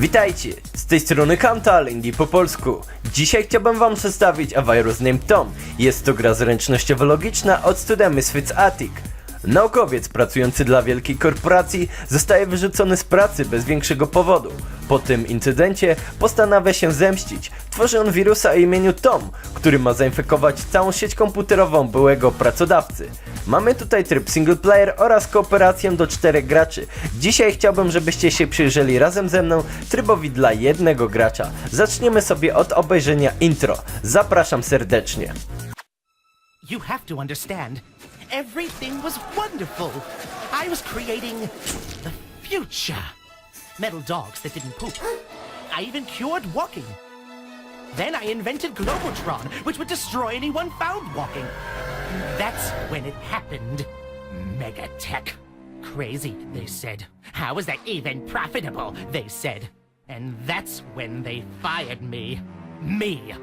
Witajcie, z tej strony Kantal, Indie po polsku. Dzisiaj chciałbym wam przedstawić A Virus Named Tom. Jest to gra zręcznościowo-logiczna od studia Misfits Attic. Naukowiec pracujący dla wielkiej korporacji zostaje wyrzucony z pracy bez większego powodu. Po tym incydencie postanawia się zemścić. Tworzy on wirusa o imieniu Tom, który ma zainfekować całą sieć komputerową byłego pracodawcy. Mamy tutaj tryb single player oraz kooperację do czterech graczy. Dzisiaj chciałbym, żebyście się przyjrzeli razem ze mną trybowi dla jednego gracza. Zaczniemy sobie od obejrzenia intro. Zapraszam serdecznie. You have to understand, everything was wonderful. I was creating the future. Metal dogs that didn't poop. I even cured walking. Then I invented Globotron, which would destroy anyone found walking. That's when it happened. Megatech. Crazy, they said. How is that even profitable? They said. And that's when they fired me. Me,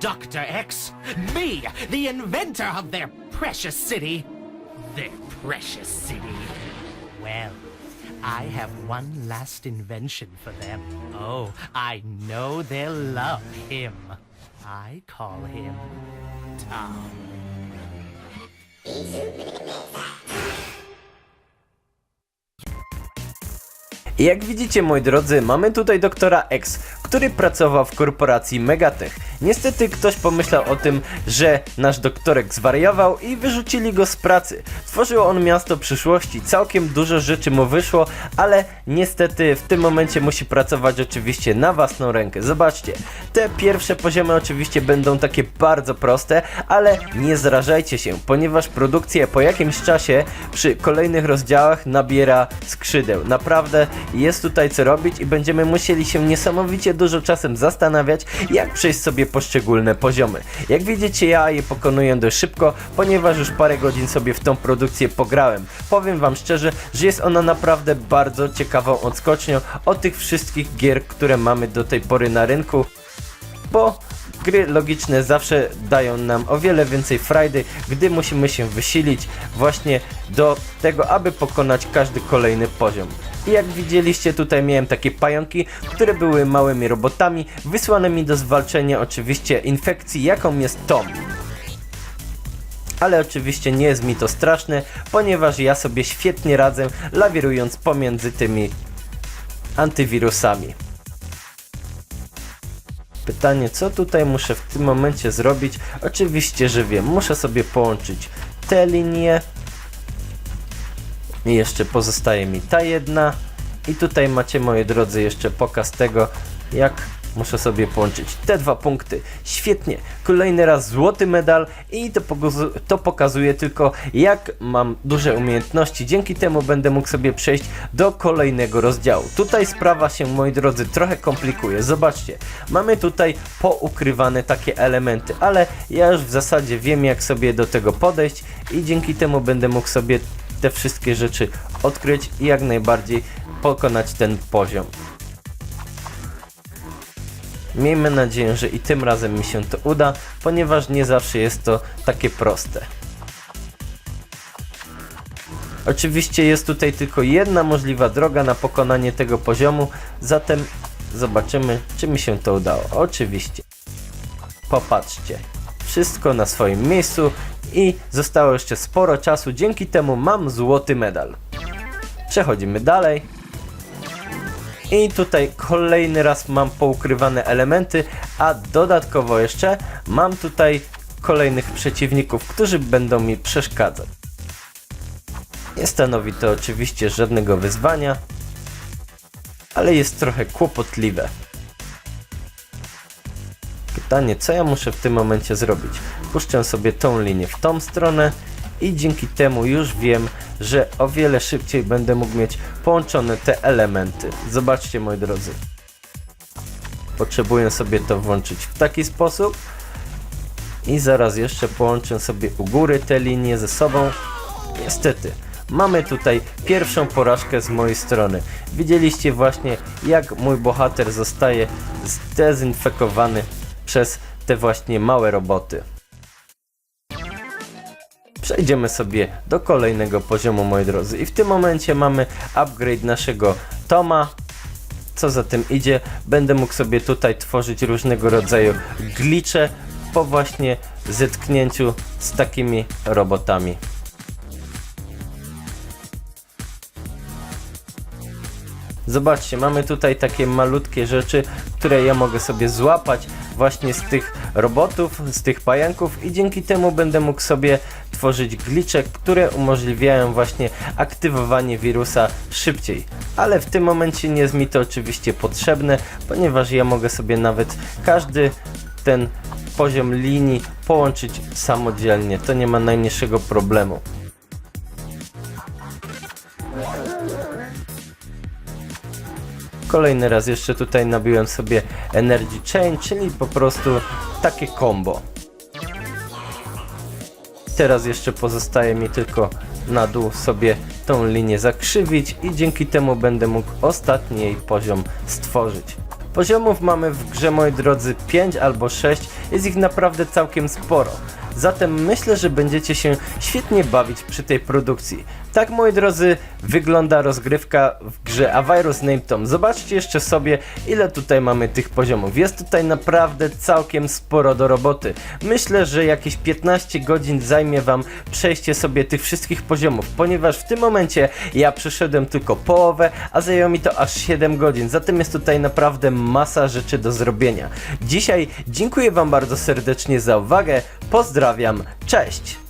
Dr. X. Me, the inventor of their precious city. Their precious city. Well, I have one last invention for them. Oh, I know they'll love him. I call him Tom. Jak widzicie moi drodzy, mamy tutaj doktora X, który pracował w korporacji Megatech. Niestety ktoś pomyślał o tym, że nasz doktorek zwariował i wyrzucili go z pracy. Tworzył on miasto przyszłości, całkiem dużo rzeczy mu wyszło, ale niestety w tym momencie musi pracować oczywiście na własną rękę. Zobaczcie, te pierwsze poziomy oczywiście będą takie bardzo proste, ale nie zrażajcie się, ponieważ produkcja po jakimś czasie przy kolejnych rozdziałach nabiera skrzydeł. Naprawdę jest tutaj co robić i będziemy musieli się niesamowicie dużo czasem zastanawiać, jak przejść sobie poszczególne poziomy. Jak widzicie, ja je pokonuję dość szybko, ponieważ już parę godzin sobie w tą produkcję pograłem. Powiem wam szczerze, że jest ona naprawdę bardzo ciekawą odskocznią od tych wszystkich gier, które mamy do tej pory na rynku, bo gry logiczne zawsze dają nam o wiele więcej frajdy, gdy musimy się wysilić właśnie do tego, aby pokonać każdy kolejny poziom. I jak widzieliście tutaj miałem takie pająki, które były małymi robotami wysłanymi do zwalczenia oczywiście infekcji, jaką jest Tom. Ale oczywiście nie jest mi to straszne, ponieważ ja sobie świetnie radzę lawirując pomiędzy tymi antywirusami. Pytanie, co tutaj muszę w tym momencie zrobić? Oczywiście, że wiem. Muszę sobie połączyć te linie. I jeszcze pozostaje mi ta jedna. I tutaj macie, moi drodzy, jeszcze pokaz tego, jak muszę sobie połączyć te dwa punkty. Świetnie. Kolejny raz złoty medal i to, to pokazuje tylko, jak mam duże umiejętności. Dzięki temu będę mógł sobie przejść do kolejnego rozdziału. Tutaj sprawa się, moi drodzy, trochę komplikuje. Zobaczcie, mamy tutaj poukrywane takie elementy, ale ja już w zasadzie wiem, jak sobie do tego podejść i dzięki temu będę mógł sobie te wszystkie rzeczy odkryć i jak najbardziej pokonać ten poziom. Miejmy nadzieję, że i tym razem mi się to uda, ponieważ nie zawsze jest to takie proste. Oczywiście jest tutaj tylko jedna możliwa droga na pokonanie tego poziomu, zatem zobaczymy, czy mi się to udało. Oczywiście. Popatrzcie. Wszystko na swoim miejscu i zostało jeszcze sporo czasu, dzięki temu mam złoty medal. Przechodzimy dalej. I tutaj kolejny raz mam poukrywane elementy, a dodatkowo jeszcze mam tutaj kolejnych przeciwników, którzy będą mi przeszkadzać. Nie stanowi to oczywiście żadnego wyzwania, ale jest trochę kłopotliwe. Pytanie, co ja muszę w tym momencie zrobić? Puszczę sobie tą linię w tą stronę i dzięki temu już wiem, że o wiele szybciej będę mógł mieć połączone te elementy. Zobaczcie moi drodzy. Potrzebuję sobie to włączyć w taki sposób i zaraz jeszcze połączę sobie u góry te linie ze sobą. Niestety, mamy tutaj pierwszą porażkę z mojej strony. Widzieliście właśnie jak mój bohater zostaje zdezynfekowany przez te właśnie małe roboty. Przejdziemy sobie do kolejnego poziomu, moi drodzy. I w tym momencie mamy upgrade naszego Toma. co za tym idzie, będę mógł sobie tutaj tworzyć różnego rodzaju glicze po właśnie zetknięciu z takimi robotami. Zobaczcie, mamy tutaj takie malutkie rzeczy, które ja mogę sobie złapać właśnie z tych robotów, z tych pająków i dzięki temu będę mógł sobie tworzyć glicze, które umożliwiają właśnie aktywowanie wirusa szybciej. Ale w tym momencie nie jest mi to oczywiście potrzebne, ponieważ ja mogę sobie nawet każdy ten poziom linii połączyć samodzielnie. To nie ma najmniejszego problemu. Kolejny raz jeszcze tutaj nabiłem sobie Energy Chain, czyli po prostu takie combo. Teraz jeszcze pozostaje mi tylko na dół sobie tą linię zakrzywić i dzięki temu będę mógł ostatni jej poziom stworzyć. Poziomów mamy w grze moi drodzy 5 albo 6, jest ich naprawdę całkiem sporo. Zatem myślę, że będziecie się świetnie bawić przy tej produkcji. Tak moi drodzy wygląda rozgrywka w grze A Virus Name Tom. Zobaczcie jeszcze sobie ile tutaj mamy tych poziomów. Jest tutaj naprawdę całkiem sporo do roboty. Myślę, że jakieś 15 godzin zajmie wam przejście sobie tych wszystkich poziomów, ponieważ w tym momencie ja przeszedłem tylko połowę, a zajęło mi to aż 7 godzin. Zatem jest tutaj naprawdę masa rzeczy do zrobienia. Dzisiaj dziękuję wam bardzo serdecznie za uwagę. Pozdrawiam, cześć!